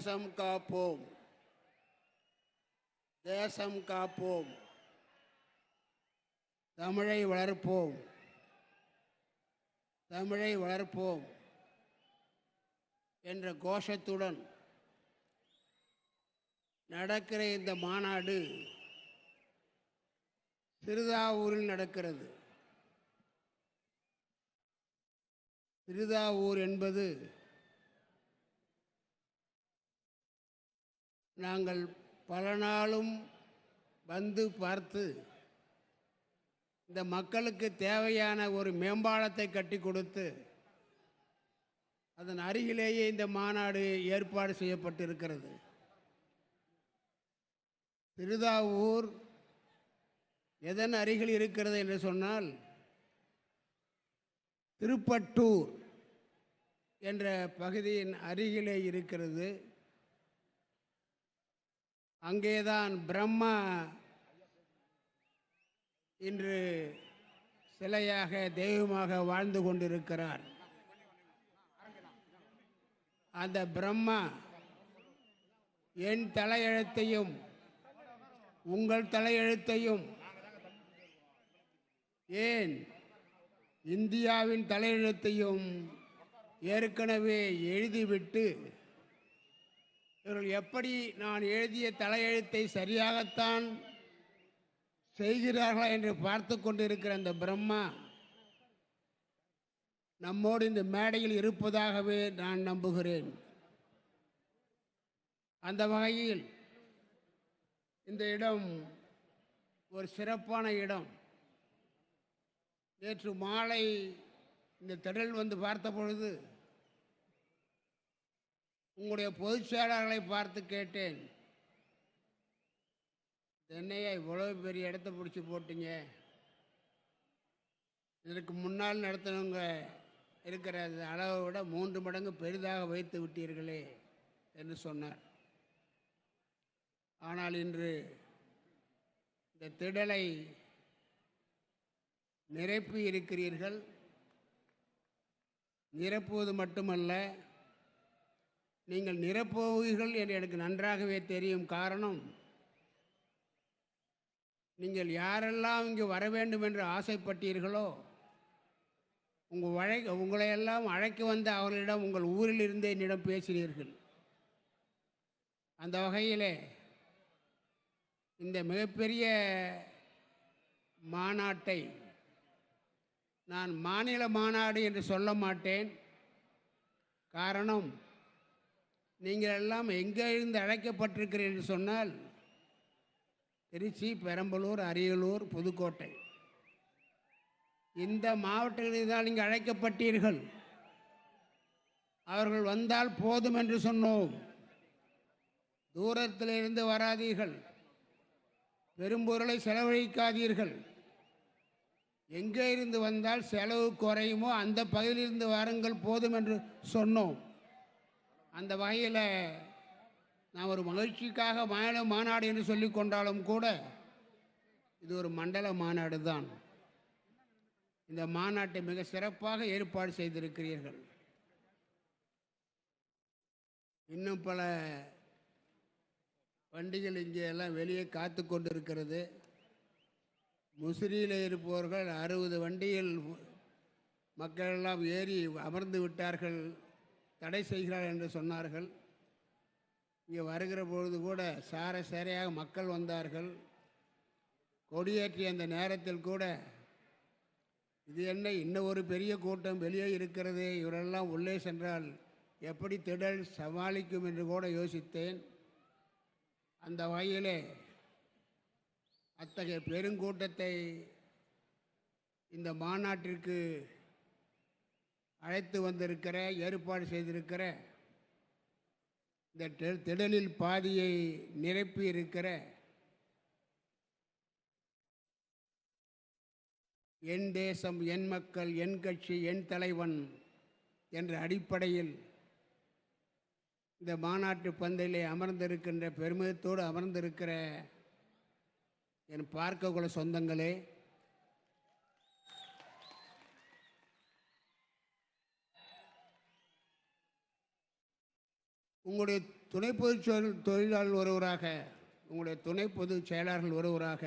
தேசம் காப்போம் தேசம் காப்போம் தமிழை வளர்ப்போம் தமிழை வளர்ப்போம் என்ற கோஷத்துடன் நடக்கிற இந்த மாநாடு சிறுதாவூரில் நடக்கிறது சிறுதாவூர் என்பது நாங்கள் பல நாளும் வந்து பார்த்து இந்த மக்களுக்கு தேவையான ஒரு மேம்பாலத்தை கட்டி கொடுத்து அதன் அருகிலேயே இந்த மாநாடு ஏற்பாடு செய்யப்பட்டிருக்கிறது. திருதாவூர் எதன் அருகில் இருக்கிறது என்று சொன்னால் திருப்பட்டூர் என்ற பகுதியின் அருகிலே இருக்கிறது. அங்கேதான் பிரம்மா இன்று சிலையாக தெய்வமாக வாழ்ந்து கொண்டிருக்கிறார். அந்த பிரம்மா என் தலையெழுத்தையும் உங்கள் தலையெழுத்தையும் ஏன் இந்தியாவின் தலையெழுத்தையும் ஏற்கனவே எழுதிவிட்டு இவர்கள் எப்படி நான் எழுதிய தலையெழுத்தை சரியாகத்தான் செய்கிறார்களா என்று பார்த்து கொண்டிருக்கிற அந்த பிரம்மா நம்மோடு இந்த மேடையில் இருப்பதாகவே நான் நம்புகிறேன். அந்த வகையில் இந்த இடம் ஒரு சிறப்பான இடம். நேற்று மாலை இந்த திடல் வந்து பார்த்த பொழுது உங்களுடைய பொதுச் செயலாளர்களை பார்த்து கேட்டேன். என்னையா இவ்வளவு பெரிய இடத்த பிடிச்சி போட்டீங்க. இதற்கு முன்னால் நடத்தினவங்க இருக்கிற அந்த அளவை விட மூன்று மடங்கு பெரிதாக வைத்து விட்டீர்களே என்று சொன்னார். ஆனால் இன்று இந்த திடலை நிரப்பி இருக்கிறீர்கள். நிரப்புவது மட்டுமல்ல நீங்கள் நிரப்போவீர்கள் என்று எனக்கு நன்றாகவே தெரியும் காரணம் நீங்கள் யாரெல்லாம் இங்கு வர வேண்டும் என்று ஆசைப்பட்டீர்களோ உங்கள் வழை உங்களையெல்லாம் அழைக்க வந்த அவர்களிடம் உங்கள் ஊரில் இருந்தே என்னிடம் பேசினீர்கள். அந்த வகையிலே இந்த மிகப்பெரிய மாநாட்டை நான் மாநில மாநாடு என்று சொல்ல மாட்டேன். காரணம் நீங்கள் எல்லாம் எங்கே இருந்து அழைக்கப்பட்டிருக்கிறீர்கள் என்று சொன்னால் திருச்சி பெரம்பலூர் அரியலூர் புதுக்கோட்டை. இந்த மாவட்டங்களில் தான் நீங்கள் அழைக்கப்பட்டீர்கள். அவர்கள் வந்தால் போதும் என்று சொன்னோம். தூரத்திலிருந்து வராதீர்கள். பெரும்பொருளை செலவழிக்காதீர்கள். எங்கே இருந்து வந்தால் செலவு குறையுமோ அந்த பகுதியிலிருந்து வாருங்கள் போதும் என்று சொன்னோம். அந்த வகையில் நான் ஒரு மகிழ்ச்சிக்காக மாநில மாநாடு என்று சொல்லி கொண்டாலும் கூட இது ஒரு மண்டல மாநாடு தான். இந்த மாநாட்டை மிக சிறப்பாக ஏற்பாடு செய்திருக்கிறீர்கள். இன்னும் பல வண்டிகள் இங்கே எல்லாம் வெளியே காத்து கொண்டிருக்கிறது. முசிறியில் இருப்பவர்கள் அறுபது வண்டியில் மக்கள் எல்லாம் ஏறி அமர்ந்து விட்டார்கள். தடை செய்கிறார் என்று சொன்னார்கள். இங்கே வருகிற பொழுது கூட சார சாரையாக மக்கள் வந்தார்கள். கொடியேற்றிய அந்த நேரத்தில் கூட இது என்ன இன்னும் ஒரு பெரிய கூட்டம் வெளியே இருக்கிறது இவரெல்லாம் உள்ளே சென்றால் எப்படி திடல் சமாளிக்கும் என்று கூட யோசித்தேன். அந்த வகையிலே அத்தகைய பெருங்கூட்டத்தை இந்த மாநாட்டிற்கு அழைத்து வந்திருக்கிற ஏற்பாடு செய்திருக்கிற இந்த திடலில் பாதியை நிரப்பி இருக்கிற என் தேசம் என் மக்கள் என் கட்சி என் தலைவன் என்ற அடிப்படையில் இந்த மாநாட்டு பந்தையிலே அமர்ந்திருக்கின்ற பெருமிதத்தோடு அமர்ந்திருக்கிற என் பார்க்கக்குள்ள சொந்தங்களே உங்களுடைய துணை பொதுச் தொழிலாளர் ஒருவராக உங்களுடைய துணை பொதுச் செயலாளர்கள் ஒருவராக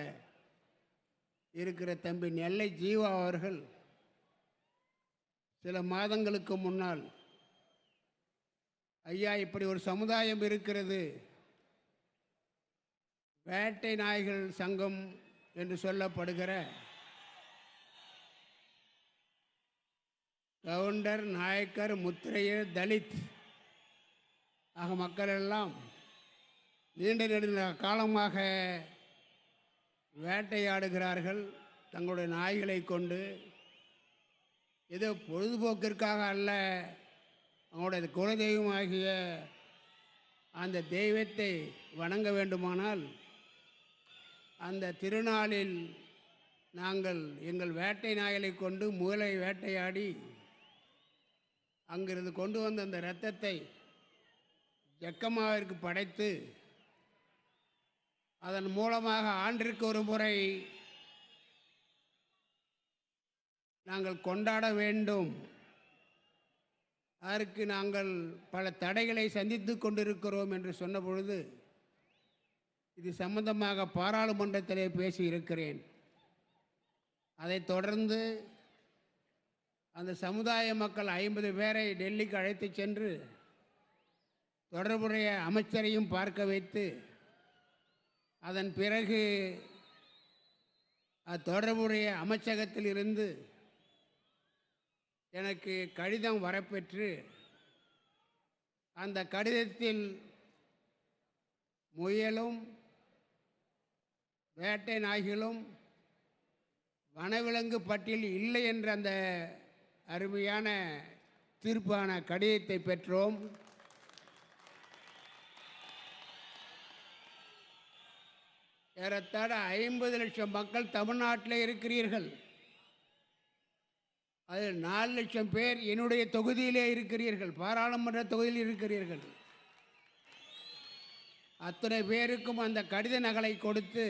இருக்கிற தம்பி நெல்லை ஜீவா அவர்கள் சில மாதங்களுக்கு முன்னால் ஐயா இப்படி ஒரு சமுதாயம் இருக்கிறது. வேட்டை நாய்கள் சங்கம் என்று சொல்லப்படுகிற கவுண்டர் நாயக்கர் முத்திரையர் தலித் ஆக மக்கள் எல்லாம் நீண்ட நெடுந்த காலமாக வேட்டையாடுகிறார்கள். தங்களுடைய நாய்களை கொண்டு. ஏதோ பொழுதுபோக்கிற்காக அல்ல. அவங்களுடைய குலதெய்வமாகிய அந்த தெய்வத்தை வணங்க வேண்டுமானால் அந்த திருநாளில் நாங்கள் எங்கள் வேட்டை நாய்களை கொண்டு முயலை வேட்டையாடி அங்கிருந்து கொண்டு வந்த அந்த இரத்தத்தை எக்கமாவிற்கு படைத்து அதன் மூலமாக ஆண்டிற்கு ஒரு முறை நாங்கள் கொண்டாட வேண்டும். அதற்கு நாங்கள் பல தடைகளை சந்தித்து கொண்டிருக்கிறோம் என்று சொன்ன பொழுது இது சம்பந்தமாக பாராளுமன்றத்திலே பேசி இருக்கிறேன் அதைத் தொடர்ந்து அந்த சமுதாய மக்கள் ஐம்பது பேரை டெல்லிக்கு அழைத்து சென்று தொடர்புடைய அமைச்சரையும் பார்க்க வைத்து அதன் பிறகு அது தொடர்புடைய அமைச்சகத்தில் இருந்து எனக்கு கடிதம் வரப்பெற்று அந்த கடிதத்தில் முயலும் வேட்டை நாய்களும் வனவிலங்கு பட்டியல் இல்லை என்ற அந்த அருமையான தீர்ப்பான கடிதத்தை பெற்றோம். ஏறத்தாழ ஐம்பது லட்சம் மக்கள் தமிழ்நாட்டில் இருக்கிறீர்கள். அதில் நாலு லட்சம் பேர் என்னுடைய தொகுதியிலே இருக்கிறீர்கள். பாராளுமன்ற தொகுதியில் இருக்கிறீர்கள். அத்தனை பேருக்கும் அந்த கடித நகலை கொடுத்து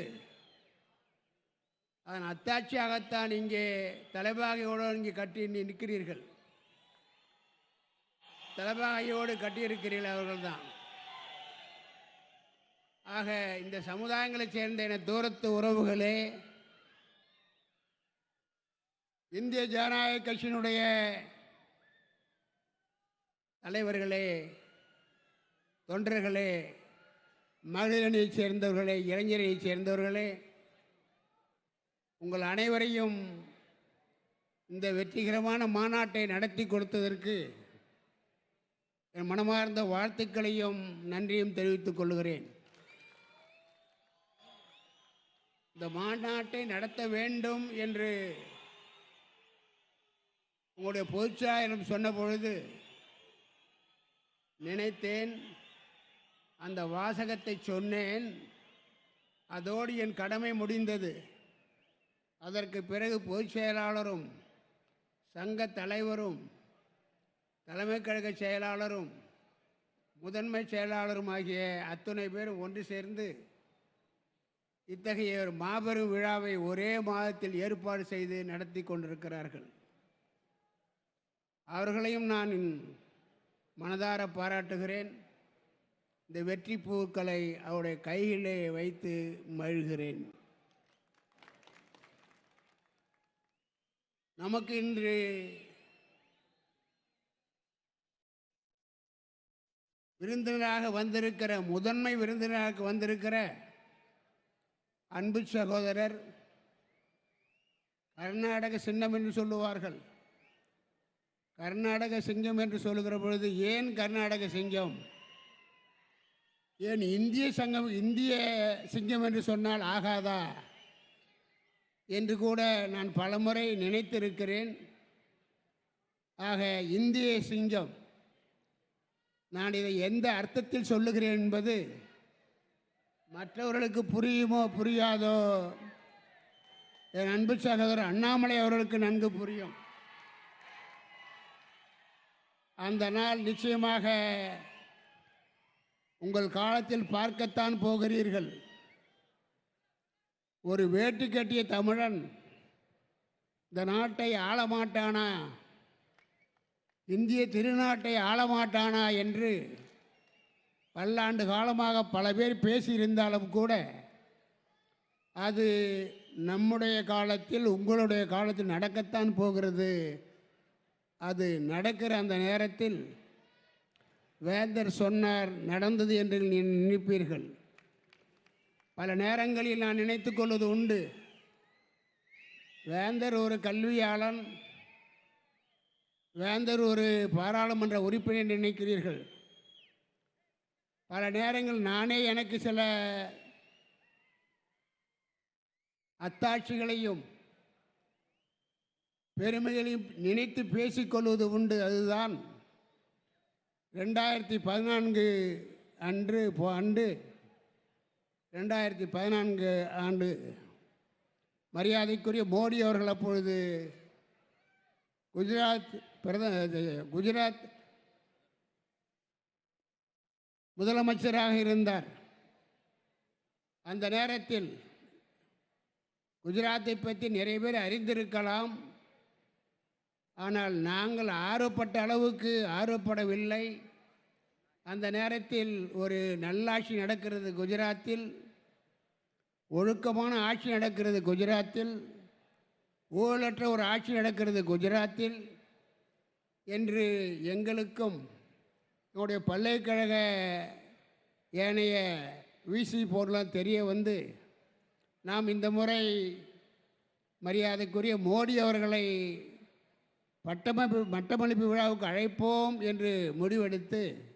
அதன் அத்தாட்சியாகத்தான் இங்கே தலைபாகையோடு இங்கே கட்டி நிற்கிறீர்கள். தலைபாகையோடு கட்டியிருக்கிறீர்கள் அவர்கள்தான். ஆக இந்த சமுதாயங்களைச் சேர்ந்த என தூரத்து உறவுகளே இந்திய ஜனநாயக கட்சியினுடைய தலைவர்களே தொண்டர்களே மகளிரணியைச் சேர்ந்தவர்களே இளைஞரைச் சேர்ந்தவர்களே உங்கள் அனைவரையும் இந்த வெற்றிகரமான மாநாட்டை நடத்தி கொடுத்ததற்கு என் மனமார்ந்த வாழ்த்துக்களையும் நன்றியும் தெரிவித்துக் கொள்கிறேன். இந்த மாநாட்டை நடத்த வேண்டும் என்று உங்களுடைய பொதுச்சாயனம் சொன்ன பொழுது நினைத்தேன் அந்த வாசகத்தை சொன்னேன் அதோடு என் கடமை முடிந்தது. அதற்கு பிறகு பொதுச் செயலாளரும் சங்க தலைவரும் தலைமை கழக செயலாளரும் முதன்மை செயலாளரும் ஆகிய அத்துணை பேரும் ஒன்று சேர்ந்து இத்தகைய ஒரு மாபெரும் விழாவை ஒரே மாதத்தில் ஏற்பாடு செய்து நடத்தி கொண்டிருக்கிறார்கள். அவர்களையும் நான் மனதார பாராட்டுகிறேன். இந்த வெற்றி பூக்களை அவருடைய கையிலே வைத்து மழுகிறேன் நமக்கு இன்று விருந்தினராக வந்திருக்கிற முதன்மை விருந்தினராக வந்திருக்கிற அன்பு சகோதரர் கர்நாடக சின்னம் என்று சொல்லுவார்கள். கர்நாடக சிங்கம் என்று சொல்லுகிற பொழுது ஏன் கர்நாடக சிங்கம்? ஏன் இந்திய சங்கம் இந்திய சிங்கம் என்று சொன்னால் ஆகாதா? என்று கூட நான் பலமுறை நினைத்திருக்கிறேன். ஆக இந்திய சிங்கம் நான் இதை எந்த அர்த்தத்தில் சொல்லுகிறேன் என்பது மற்றவர்களுக்கு புரியுமோ புரியாதோ? என் அன்பு சகோதரர் அண்ணாமலை அவர்களுக்கு நன்கு புரியும். அந்த நாள் நிச்சயமாக உங்கள் காலத்தில் பார்க்கத்தான் போகிறீர்கள். ஒரு வேட்டு கட்டிய தமிழன் இந்த நாட்டை ஆளமாட்டானா? இந்திய திருநாட்டை ஆளமாட்டானா என்று பல்லாண்டு காலமாக பல பேர் பேசியிருந்தாலும் கூட அது நம்முடைய காலத்தில் உங்களுடைய காலத்தில் நடக்கத்தான் போகிறது. அது நடக்கிற அந்த நேரத்தில் வேந்தர் சொன்னார் நடந்தது என்று நினைப்பீர்கள். பல நேரங்களில் நான் நினைத்து கொள்வது உண்டு. வேந்தர் ஒரு கல்வியாளன் வேந்தர் ஒரு பாராளுமன்ற உறுப்பினர் நினைக்கிறீர்கள். பல நேரங்கள் நானே எனக்கு சில அத்தாட்சிகளையும் பெருமைகளையும் நினைத்து பேசிக்கொள்வது உண்டு. அதுதான் ரெண்டாயிரத்தி பதினான்கு அன்று ஆண்டு ரெண்டாயிரத்தி பதினான்கு ஆண்டு மரியாதைக்குரிய மோடி அவர்கள் அப்பொழுது குஜராத் பிரத குஜராத் முதலமைச்சராக இருந்தார். அந்த நேரத்தில் குஜராத்தை பற்றி நிறைய பேர் அறிந்திருக்கலாம். ஆனால் நாங்கள் ஆர்வப்பட்ட அளவுக்கு ஆர்வப்படவில்லை. அந்த நேரத்தில் ஒரு நல்லாட்சி நடக்கிறது குஜராத்தில். ஒழுக்கமான ஆட்சி நடக்கிறது குஜராத்தில். ஊழலற்ற ஒரு ஆட்சி நடக்கிறது குஜராத்தில். என்று எங்களுக்கும் என்னுடைய பல்கலைக்கழக ஏனைய விசி போர்லாம் தெரிய வந்து நாம் இந்த முறை மரியாதைக்குரிய மோடி அவர்களை பட்டமளிப்பு பட்டமளிப்பு விழாவுக்கு அழைப்போம் என்று முடிவெடுத்து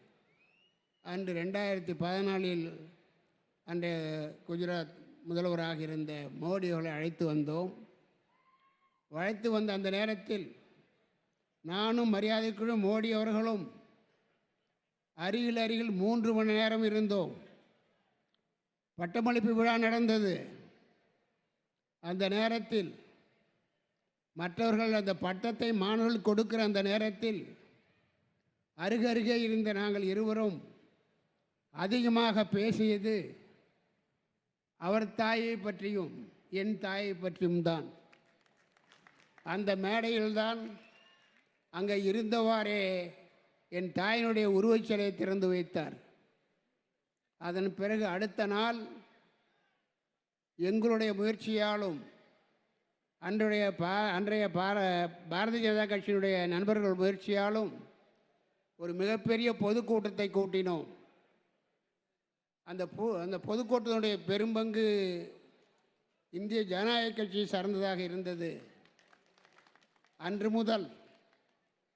அன்று ரெண்டாயிரத்தி பதினாலில் அன்றைய குஜராத் முதல்வராக இருந்த மோடி அவர்களை அழைத்து வந்தோம். அழைத்து வந்த அந்த நேரத்தில் நானும் மரியாதைக்குழு மோடி அவர்களும் அருகில் அருகில் மூன்று மணி நேரம் இருந்தோம். பட்டமளிப்பு விழா நடந்தது. அந்த நேரத்தில் மற்றவர்கள் அந்த பட்டத்தை மாணவர்கள் கொடுக்கிற அந்த நேரத்தில் அருகருகே இருந்த நாங்கள் இருவரும் அதிகமாக பேசியது அவர் தாயை பற்றியும் என் தாயை பற்றியும் தான். அந்த மேடையில்தான் அங்கே இருந்தவாறே என் தாயினுடைய உருவச்சிலையை திறந்து வைத்தார். அதன் பிறகு அடுத்த நாள் எங்களுடைய முயற்சியாலும் அன்றைய பா அன்றைய பார பாரதிய ஜனதா கட்சியினுடைய நண்பர்கள் முயற்சியாலும் ஒரு மிகப்பெரிய பொதுக்கூட்டத்தை கூட்டினோம். அந்த பொ அந்த பொதுக்கூட்டத்தினுடைய பெரும்பங்கு இந்திய ஜனநாயக கட்சியை சார்ந்ததாக இருந்தது. அன்று முதல்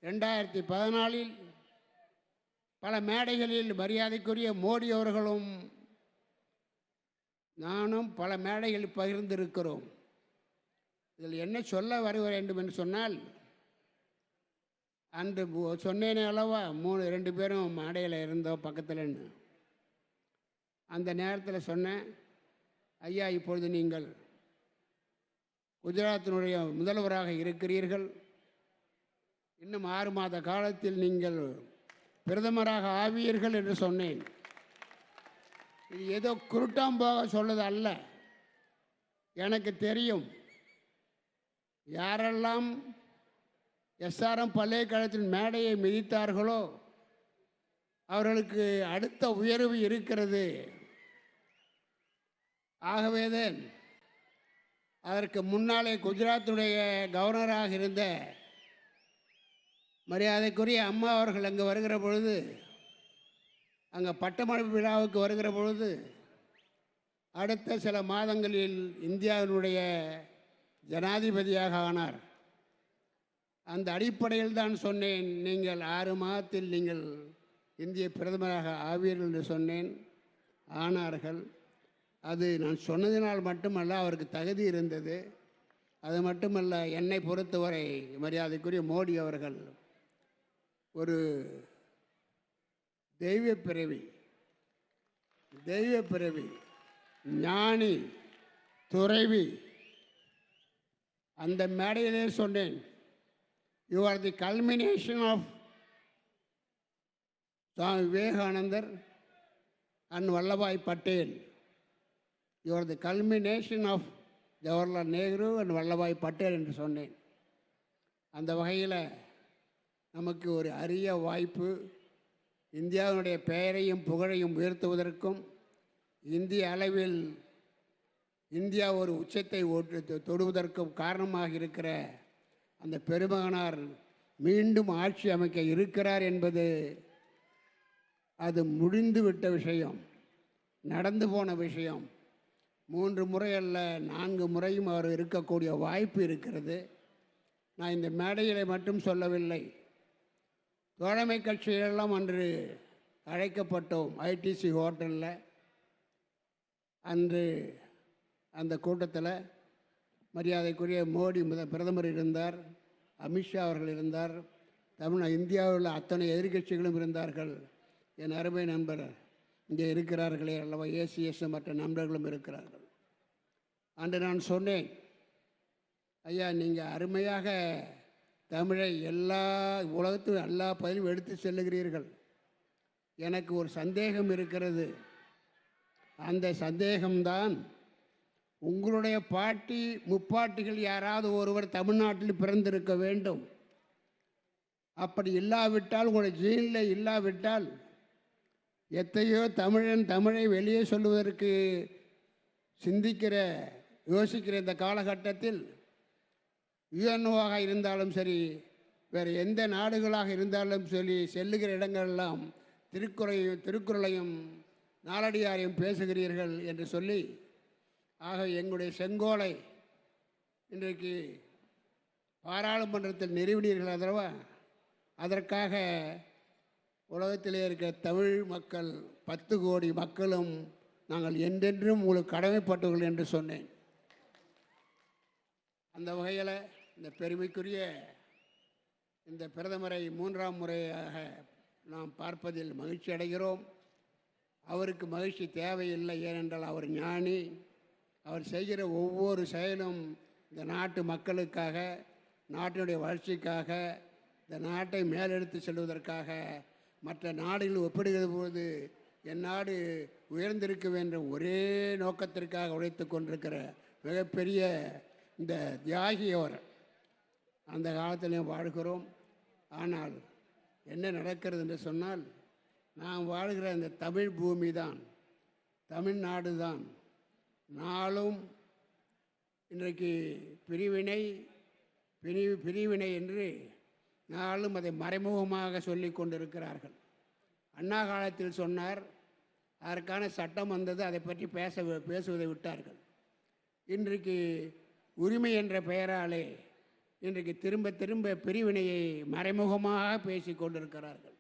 ரெண்டாயிரத்தி பதினாலில் பல மேடைகளில் மரியாதைக்குரிய மோடி அவர்களும் நானும் பல மேடைகளில் பகிர்ந்திருக்கிறோம். இதில் என்ன சொல்ல வர வேண்டும் என்று சொன்னால் அன்று சொன்னேனே அல்லவா மூணு ரெண்டு பேரும் மேடையில் இருந்தோம் பக்கத்துலன்னு அந்த நேரத்தில் சொன்னேன் ஐயா இப்பொழுது நீங்கள் குஜராத்தினுடைய முதல்வராக இருக்கிறீர்கள். இன்னும் ஆறு மாத காலத்தில் நீங்கள் பிரதமராக ஆவீர்கள் என்று சொன்னேன். இது ஏதோ குருட்டாம்போக சொல்வது அல்ல. எனக்கு தெரியும். யாரெல்லாம் எஸ்ஆர்எம் பல்கலைக்கழகத்தின் மேடையை மிதித்தார்களோ அவர்களுக்கு அடுத்த உயர்வு இருக்கிறது. ஆகவேதான் அதற்கு முன்னாலே குஜராத்துடைய கவர்னராக இருந்த மரியாதைக்குரிய அம்மா அவர்கள் அங்கே வருகிற பொழுது அங்கே பட்டமளிப்பு விழாவுக்கு வருகிற பொழுது அடுத்த சில மாதங்களில் இந்தியாவினுடைய ஜனாதிபதியாக ஆனார். அந்த அடிப்படையில் தான் சொன்னேன் நீங்கள் ஆறு மாதத்தில் நீங்கள் இந்திய பிரதமராக ஆவீர்கள் என்று சொன்னேன் ஆனார்கள். அது நான் சொன்னதினால் மட்டுமல்ல அவருக்கு தகுதி இருந்தது. அது மட்டுமல்ல என்னை பொறுத்தவரை மரியாதைக்குரிய மோடி அவர்கள் ஒரு தெய்வ பிறவி தெய்வ பிறவி ஞானி துறைவி. அந்த மேடையிலே சொன்னேன் you are the culmination of Swami Vivekananda and Vallabhbhai Patel. You are the culmination of Jawaharlal Nehru and Vallabhbhai Patel என்று சொன்னேன். அந்த வகையில் நமக்கு ஒரு அரிய வாய்ப்பு. இந்தியாவினுடைய பெயரையும் புகழையும் உயர்த்துவதற்கும் இந்திய அளவில் இந்தியா ஒரு உச்சத்தை ஓட்டு- தொ- தொடுவதற்கும் காரணமாக இருக்கிற அந்த பெருமகனார் மீண்டும் ஆட்சி அமைக்க இருக்கிறார் என்பது அது முடிந்து விட்ட விஷயம் நடந்து போன விஷயம். மூன்று முறை அல்ல நான்கு முறையும் அவர் இருக்கக்கூடிய வாய்ப்பு இருக்கிறது. நான் இந்த மேடைகளை மட்டும் சொல்லவில்லை. தோழமை கட்சிகளெல்லாம் அன்று அழைக்கப்பட்டோம். ஐடிசி ஹோட்டலில். அன்று அந்த கூட்டத்தில் மரியாதைக்குரிய மோடி முத பிரதமர் இருந்தார் அமித்ஷா அவர்கள் இருந்தார் தமிழ் இந்தியாவில் உள்ள அத்தனை எதிர்கட்சிகளும் இருந்தார்கள். என் அருமை நண்பர் இங்கே இருக்கிறார்களே அல்லவா? ஏசிஎஸ் மற்ற நண்பர்களும் இருக்கிறார்கள். அன்று நான் சொன்னேன் ஐயா நீங்கள் அருமையாக தமிழை எல்லா உலகத்திலும் எல்லா பதிலும் எடுத்து செல்லுகிறீர்கள். எனக்கு ஒரு சந்தேகம் இருக்கிறது. அந்த சந்தேகம்தான் உங்களுடைய பாட்டி முப்பாட்டிகள் யாராவது ஒருவர் தமிழ்நாட்டில் பிறந்திருக்க வேண்டும். அப்படி இல்லாவிட்டால் உங்களுடைய ஜீனில் இல்லாவிட்டால் எத்தையோ தமிழன் தமிழை வெளியே சொல்லுவதற்கு சிந்திக்கிற யோசிக்கிற இந்த காலகட்டத்தில் யுஎன்ஓவாக இருந்தாலும் சரி வேறு எந்த நாடுகளாக இருந்தாலும் சரி செல்லுகிற இடங்களெல்லாம் திருக்குறையும் திருக்குறளையும் நாலடியாரையும் பேசுகிறீர்கள் என்று சொல்லி ஆக எங்களுடைய செங்கோலை இன்றைக்கு பாராளுமன்றத்தில் நிறுவினீர்கள் அதரவா அதற்காக உலகத்திலே இருக்கிற தமிழ் மக்கள் பத்து கோடி மக்களும் நாங்கள் என்றென்றும் உங்களுக்கு கடமைப்பட்டவர்கள் என்று சொன்னேன். அந்த வகையில் இந்த பெருமைக்குரிய இந்த பிரதமரை மூன்றாம் முறையாக நாம் பார்ப்பதில் மகிழ்ச்சி அடைகிறோம். அவருக்கு மகிழ்ச்சி தேவையில்லை ஏனென்றால் அவர் ஞானி. அவர் செய்கிற ஒவ்வொரு செயலும் இந்த நாட்டு மக்களுக்காக நாட்டினுடைய வளர்ச்சிக்காக இந்த நாட்டை மேலெடுத்து செல்வதற்காக மற்ற நாடுகள் ஒப்பிடுகிற போது என் நாடு உயர்ந்திருக்க வேண்டும் ஒரே நோக்கத்திற்காக உழைத்து கொண்டிருக்கிற மிகப்பெரிய இந்த தியாகி அவர். அந்த காலத்திலையும் வாழ்கிறோம். ஆனால் என்ன நடக்கிறது என்று சொன்னால் நாம் வாழ்கிற இந்த தமிழ் பூமி தான் தமிழ்நாடு தான். நாளும் இன்றைக்கு பிரிவினை பிரிவு பிரிவினை என்று நாளும் அதை மறைமுகமாக சொல்லி கொண்டிருக்கிறார்கள். அண்ணா காலத்தில் சொன்னார் அதற்கான சட்டம் வந்தது அதை பற்றி பேச பேசுவதை விட்டார்கள். இன்றைக்கு உரிமை என்ற பெயராலே இன்றைக்கு திரும்ப திரும்ப பிரிவினையை மறைமுகமாக பேசி கொண்டிருக்கிறார்கள்.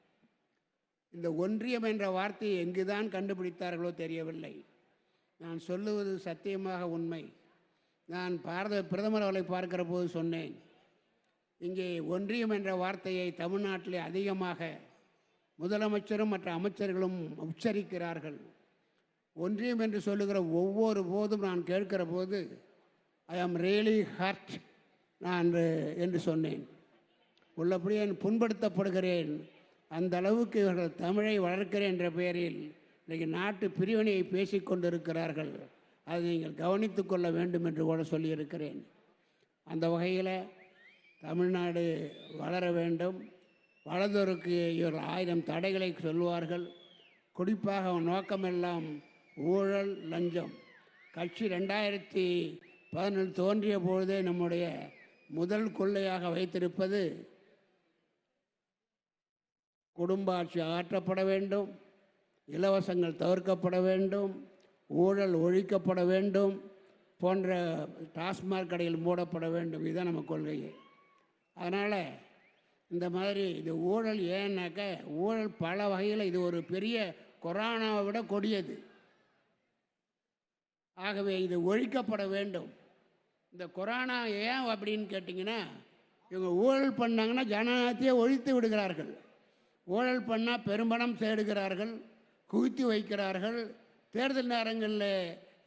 இந்த ஒன்றியம் என்ற வார்த்தையை எங்குதான் கண்டுபிடித்தார்களோ தெரியவில்லை. நான் சொல்லுவது சத்தியமாக உண்மை. நான் பாரத பிரதமர் அவர்களை பார்க்கிற போது சொன்னேன். இங்கே ஒன்றியம் என்ற வார்த்தையை தமிழ்நாட்டிலே அதிகமாக முதலமைச்சரும் மற்ற அமைச்சர்களும் உச்சரிக்கிறார்கள். ஒன்றியம் என்று சொல்லுகிற ஒவ்வொரு போதும் நான் கேட்கிற போது ஐ ஆம் ரியலி ஹர்ட் நான் என்று சொன்னேன். உள்ளபடியே நான் புண்படுத்தப்படுகிறேன். அந்த அளவுக்கு இவர்கள் தமிழை வளர்க்கிறேன் என்ற பெயரில் இன்றைக்கு நாட்டு பிரிவினையை பேசிக் கொண்டிருக்கிறார்கள். அதை நீங்கள் கவனித்து கொள்ள வேண்டும் என்று கூட சொல்லியிருக்கிறேன். அந்த வகையில் தமிழ்நாடு வளர வேண்டும். வளர்ந்தோருக்கு இவர்கள் ஆயிரம் தடைகளை சொல்வார்கள் குறிப்பாக நோக்கமெல்லாம் ஊழல் லஞ்சம். கட்சி ரெண்டாயிரத்தி பதினெட்டு தோன்றிய பொழுதே நம்முடைய முதல் கொள்ளையாக வைத்திருப்பது குடும்ப ஆட்சி அகற்றப்பட வேண்டும் இலவசங்கள் தவிர்க்கப்பட வேண்டும் ஊழல் ஒழிக்கப்பட வேண்டும் போன்ற டாஸ்மாக் கடையில் மூடப்பட வேண்டும். இதுதான் நம்ம கொள்கை அதனால் இந்த மாதிரி இது ஊழல் ஏன்னாக்க ஊழல் பல வகையில் இது ஒரு பெரிய கொரோனாவை விட கொடியது. ஆகவே இது ஒழிக்கப்பட வேண்டும். இந்த கொரோனா ஏன் அப்படின்னு கேட்டிங்கன்னா இவங்க ஊழல் பண்ணாங்கன்னா ஜனநாயகத்தையே ஒழித்து விடுகிறார்கள். ஊழல் பண்ணால் பெரும்பணம் தேடுகிறார்கள் குவித்து வைக்கிறார்கள். தேர்தல் நேரங்களில்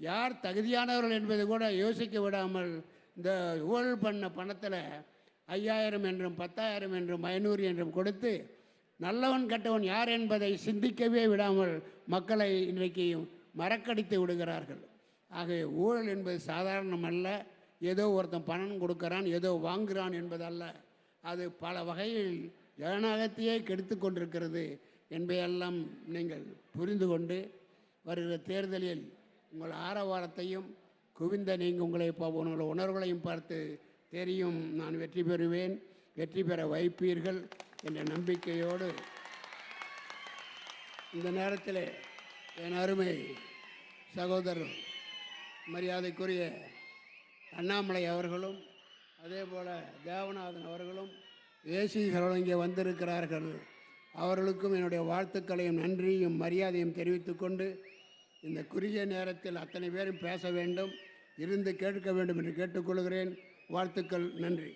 யார் தகுதியானவர்கள் என்பது கூட யோசிக்க விடாமல் இந்த ஊழல் பண்ண பணத்தில் ஐயாயிரம் என்றும் பத்தாயிரம் என்றும் ஐநூறு என்றும் கொடுத்து நல்லவன் கெட்டவன் யார் என்பதை சிந்திக்கவே விடாமல் மக்களை இன்றைக்கு மறக்கடித்து விடுகிறார்கள். ஆகவே ஊழல் என்பது சாதாரணம் அல்ல ஏதோ ஒருத்தன் பணம் கொடுக்கறான் ஏதோ வாங்குகிறான் என்பதல்ல. அது பல வகையில் ஜனநாயகத்தையே கெடுத்து கொண்டிருக்கிறது என்பதையெல்லாம் நீங்கள் புரிந்து கொண்டு வருகிற தேர்தலில் உங்கள் ஆரவாரத்தையும் குவிந்த நீங்கள் உங்களை பா- உங்களோட உணர்வுகளையும் பார்த்து தெரியும். நான் வெற்றி பெறுவேன் வெற்றி பெற வைப்பீர்கள் என்ற நம்பிக்கையோடு இந்த நேரத்தில் என் அருமை சகோதரர் மரியாதைக்குரிய அண்ணாமலை அவர்களும் அதே போல் தேவநாதன் அவர்களும் ஏசி இங்கே வந்திருக்கிறார்கள். அவர்களுக்கும் என்னுடைய வாழ்த்துக்களையும் நன்றியும் மரியாதையும் தெரிவித்துக்கொண்டு இந்த குறுகிய நேரத்தில் அத்தனை பேரும் பேச வேண்டும் இருந்து கேட்க வேண்டும் என்று கேட்டுக்கொள்கிறேன். வாழ்த்துக்கள் நன்றி.